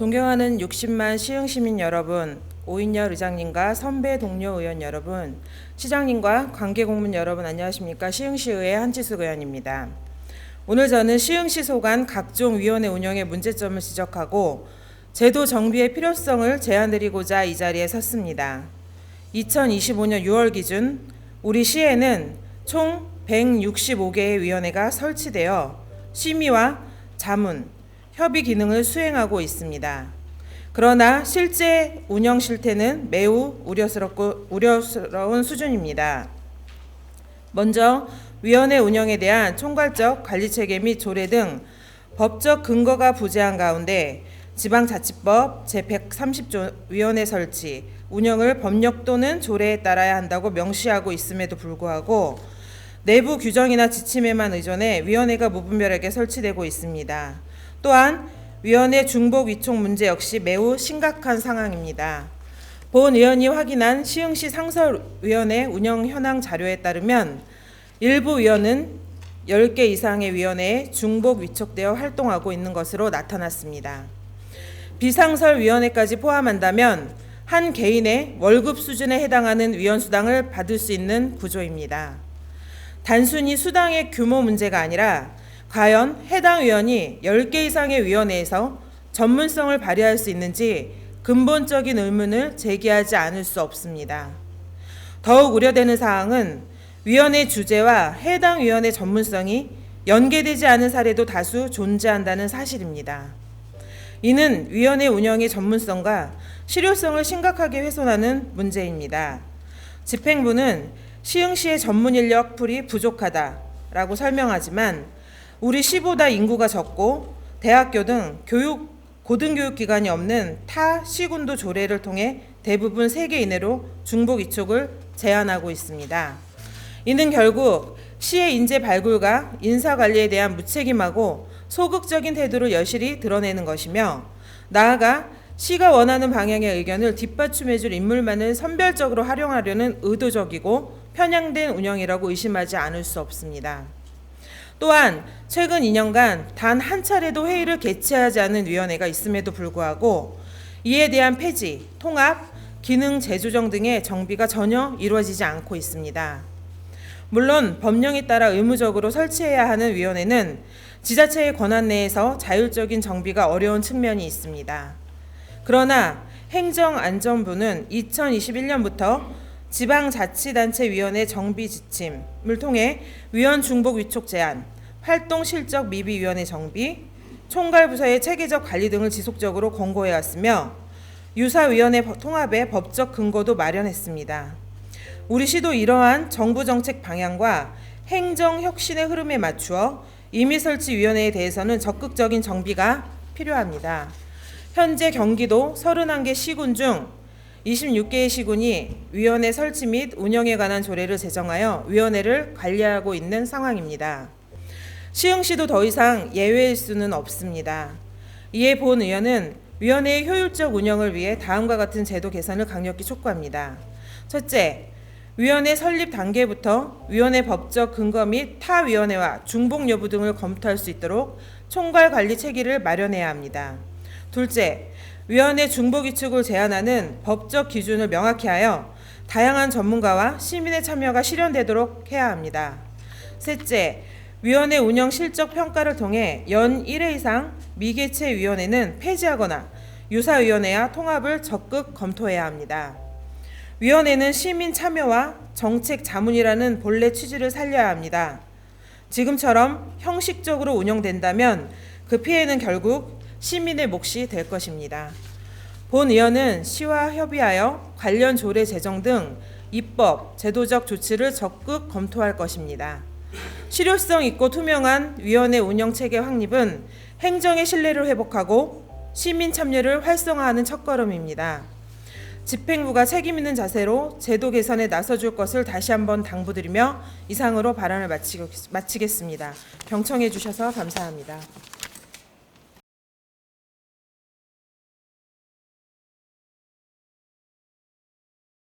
존경하는 60만 시흥시민 여러분, 오인열 의장님과 선배 동료 의원 여러분, 시장님과 관계 공문 여러분 안녕하십니까? 시흥시의회 한지숙 의원입니다. 오늘 저는 시흥시 소관 각종 위원회 운영의 문제점을 지적하고 제도 정비의 필요성을 제안드리고자 이 자리에 섰습니다. 2025년 6월 기준 우리 시에는 총 165개의 위원회가 설치되어 심의와 자문, 협의 기능을 수행하고 있습니다. 그러나 실제 운영 실태는 매우 우려스럽고 우려스러운 수준입니다. 먼저 위원회 운영에 대한 총괄적 관리 체계 및 조례 등 법적 근거가 부재한 가운데 지방자치법 제130조 위원회 설치, 운영을 법령 또는 조례에 따라야 한다고 명시하고 있음에도 불구하고 내부 규정이나 지침에만 의존해 위원회가 무분별하게 설치되고 있습니다. 또한 위원회 중복 위촉 문제 역시 매우 심각한 상황입니다. 본 의원이 확인한 시흥시 상설위원회 운영 현황 자료에 따르면 일부 위원은 10개 이상의 위원회에 중복 위촉되어 활동하고 있는 것으로 나타났습니다. 비상설위원회까지 포함한다면 한 개인의 월급 수준에 해당하는 위원 수당을 받을 수 있는 구조입니다. 단순히 수당의 규모 문제가 아니라 과연 해당 위원이 10개 이상의 위원회에서 전문성을 발휘할 수 있는지 근본적인 의문을 제기하지 않을 수 없습니다. 더욱 우려되는 사항은 위원회 주제와 해당 위원회 전문성이 연계되지 않은 사례도 다수 존재한다는 사실입니다. 이는 위원회 운영의 전문성과 실효성을 심각하게 훼손하는 문제입니다. 집행부는 시흥시의 전문 인력 풀이 부족하다라고 설명하지만 우리 시보다 인구가 적고 대학교 등 교육 고등교육 기관이 없는 타 시군도 조례를 통해 대부분 세개 이내로 중복 이촉을 제한하고 있습니다. 이는 결국 시의 인재 발굴과 인사 관리에 대한 무책임하고 소극적인 태도를 여실히 드러내는 것이며 나아가 시가 원하는 방향의 의견을 뒷받침해줄 인물만을 선별적으로 활용하려는 의도적이고 편향된 운영이라고 의심하지 않을 수 없습니다. 또한 최근 2년간 단 한 차례도 회의를 개최하지 않은 위원회가 있음에도 불구하고 이에 대한 폐지, 통합, 기능 재조정 등의 정비가 전혀 이루어지지 않고 있습니다. 물론 법령에 따라 의무적으로 설치해야 하는 위원회는 지자체의 권한 내에서 자율적인 정비가 어려운 측면이 있습니다. 그러나 행정안전부는 2021년부터 지방자치단체위원회 정비 지침을 통해 위원 중복 위촉 제한, 활동 실적 미비 위원회 정비, 총괄 부서의 체계적 관리 등을 지속적으로 권고해 왔으며 유사 위원회 통합의 법적 근거도 마련했습니다. 우리 시도 이러한 정부 정책 방향과 행정 혁신의 흐름에 맞추어 임의 설치 위원회에 대해서는 적극적인 정비가 필요합니다. 현재 경기도 31개 시군 중 26개의 시군이 위원회 설치 및 운영에 관한 조례를 제정하여 위원회를 관리하고 있는 상황입니다. 시흥시도 더 이상 예외일 수는 없습니다. 이에 본 의원은 위원회의 효율적 운영을 위해 다음과 같은 제도 개선을 강력히 촉구합니다. 첫째, 위원회 설립 단계부터 위원회 법적 근거 및 타 위원회와 중복 여부 등을 검토할 수 있도록 총괄 관리 체계를 마련해야 합니다. 둘째, 위원회 중복 위축을 제한하는 법적 기준을 명확히 하여 다양한 전문가와 시민의 참여가 실현되도록 해야 합니다. 셋째, 위원회 운영 실적 평가를 통해 연 1회 이상 미개최 위원회는 폐지하거나 유사 위원회와 통합을 적극 검토해야 합니다. 위원회는 시민 참여와 정책 자문이라는 본래 취지를 살려야 합니다. 지금처럼 형식적으로 운영된다면 그 피해는 결국 시민의 몫이 될 것입니다. 본 의원은 시와 협의하여 관련 조례 제정 등 입법, 제도적 조치를 적극 검토할 것입니다. 실효성 있고 투명한 위원회 운영 체계 확립은 행정의 신뢰를 회복하고 시민 참여를 활성화하는 첫걸음입니다. 집행부가 책임 있는 자세로 제도 개선에 나서줄 것을 다시 한번 당부드리며 이상으로 발언을 마치겠습니다. 경청해 주셔서 감사합니다.